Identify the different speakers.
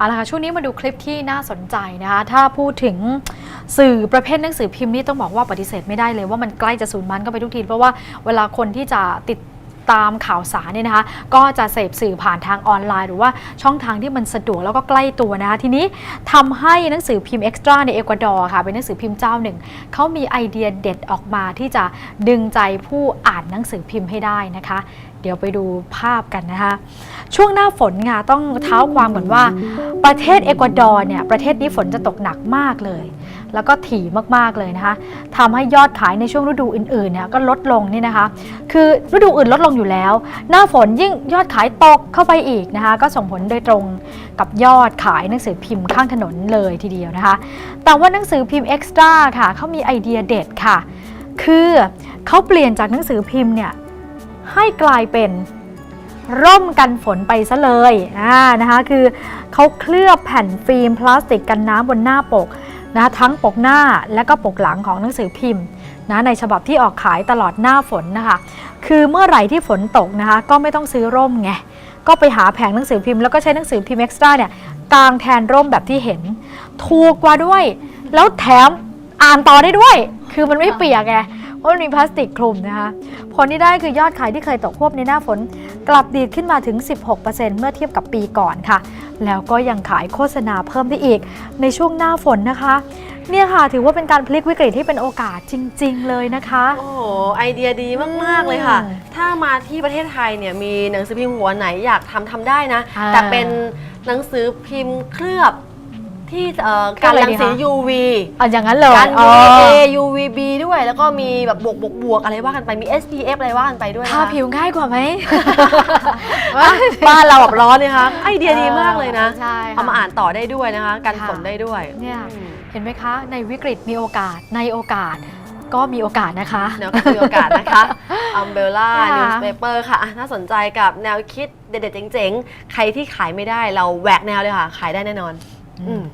Speaker 1: เอาละค่ะช่วงนี้มาดูคลิปที่น่าสนใจนะคะถ้าพูดถึงสื่อประเภทหนังสือพิมพ์นี่ต้องบอกว่าปฏิเสธไม่ได้เลยว่ามันใกล้จะสูญพันธุ์ก็ไปทุกทีเพราะว่าเวลาคนที่จะติดตามข่าวสารเนี่ยนะคะก็จะเสพสื่อผ่านทางออนไลน์ หรือว่าช่องทางที่มันสะดวกแล้วก็ใกล้ตัวนะคะทีนี้ทำให้หนังสือพิมพ์เอ็กซ์ตร้าในเอกวาดอร์ค่ะเป็นหนังสือพิมพ์เจ้าหนึ่งเขามีไอเดียเด็ดออกมาที่จะดึงใจผู้อ่านหนังสือพิมพ์ให้ได้นะคะ เดี๋ยวไปดูภาพกันนะคะ ช่วงหน้าฝนค่ะต้องเท้าความก่อนว่า ประเทศเอกวาดอร์เนี่ยประเทศนี้ฝนจะตกหนักมากเลย แล้วก็ถี่มากๆเลยนะคะทำให้ยอดขายในช่วงฤดูอื่นๆเนี่ยก็ลดลงนี่นะคะ คือฤดูอื่นลดลงอยู่แล้ว หน้าฝนยิ่งยอดขายตกเข้าไปอีกนะคะก็ส่งผลโดยตรงกับยอดขายหนังสือพิมพ์ข้างถนนเลยทีเดียวนะคะ แต่ว่าหนังสือพิมพ์เอ็กซ์ตร้าค่ะเขามีไอเดียเด็ดค่ะ คือเขาเปลี่ยนจากหนังสือพิมพ์เนี่ยให้กลายเป็น ร่มกันฝนไปซะเลยอ่านะคะคือเขาเคลือบแผ่นฟิล์มพลาสติกกันน้ำบนหน้าปกนะทั้งปกหน้าและก็ปกหลังของหนังสือพิมพ์นะในฉบับที่ออกขายตลอดหน้าฝนนะคะ คือเมื่อไหร่ที่ฝนตกนะคะ ก็ไม่ต้องซื้อร่มไงก็ไปหาแผงหนังสือพิมพ์แล้วก็ใช้หนังสือพิมพ์เอ็กซ์ตร้าเนี่ยกางแทนร่มแบบที่เห็น ถูกกว่าด้วย แล้วแถมอ่านต่อได้ด้วย คือมันไม่เปียกไงเพราะมันมีพลาสติกคลุมนะคะ ผลที่ได้คือยอดขายที่เคยตกควบในหน้าฝน กลับดีดขึ้นมาถึง 16%เมื่อเทียบกับปีก่อนค่ะ แล้วก็ยังขายโฆษณาเพิ่มได้อีกในช่วงหน้าฝนนะคะเนี่ยค่ะ ถือว่าเป็นการพลิกวิกฤตที่เป็นโอกาสจริง ๆ เลยนะคะ
Speaker 2: โอ้โหไอเดียดีมาก ๆ เลยค่ะ
Speaker 1: อืม
Speaker 2: ถ้ามาที่ประเทศไทยเนี่ยมีหนังสือพิมพ์หัวไหนอยากทำทำได้นะ
Speaker 1: อ่า
Speaker 2: แต่เป็นหนังสือพิมพ์เคลือบ ที่เอ่อ
Speaker 1: เคลื
Speaker 2: กา
Speaker 1: อบ
Speaker 2: ร
Speaker 1: อะไร
Speaker 2: รังสี
Speaker 1: ดีคะ
Speaker 2: UV
Speaker 1: อะอย่างนั้นเลย
Speaker 2: การ
Speaker 1: อ๋อ
Speaker 2: UVA UVB ด้วย แล้วก็มีแบบบวกบวกบวกอะไรว่ากันไปมี SPF อะไรว่ากันไปด้วย
Speaker 1: ทา
Speaker 2: นะคะ
Speaker 1: ผิวง่ายกว่าไหม
Speaker 2: บ้านเราแบบร้อนเนี่ยคะไอเดียดีมากเลยนะ
Speaker 1: ใช่ค่ะ
Speaker 2: เอามาอ่านต่อได้ด้วยนะคะกัน
Speaker 1: ค่ะ
Speaker 2: ฝนได้ด้วย
Speaker 1: เนี่ย
Speaker 2: อืม
Speaker 1: เห็นไหมคะ ในวิกฤตมีโอกาส ในโอกาสก็มีโอกาสนะคะ
Speaker 2: แนวคิดมีโอกาสนะคะ Umbrella
Speaker 1: ค่ะ
Speaker 2: Newspaper ค่ะอะน่าสนใจกับแนวคิดเด็ดๆเจ๋งๆ ใครที่ขายไม่ได้เราแหวกแนวเลยค่ะ ขายได้แน่นอนอืม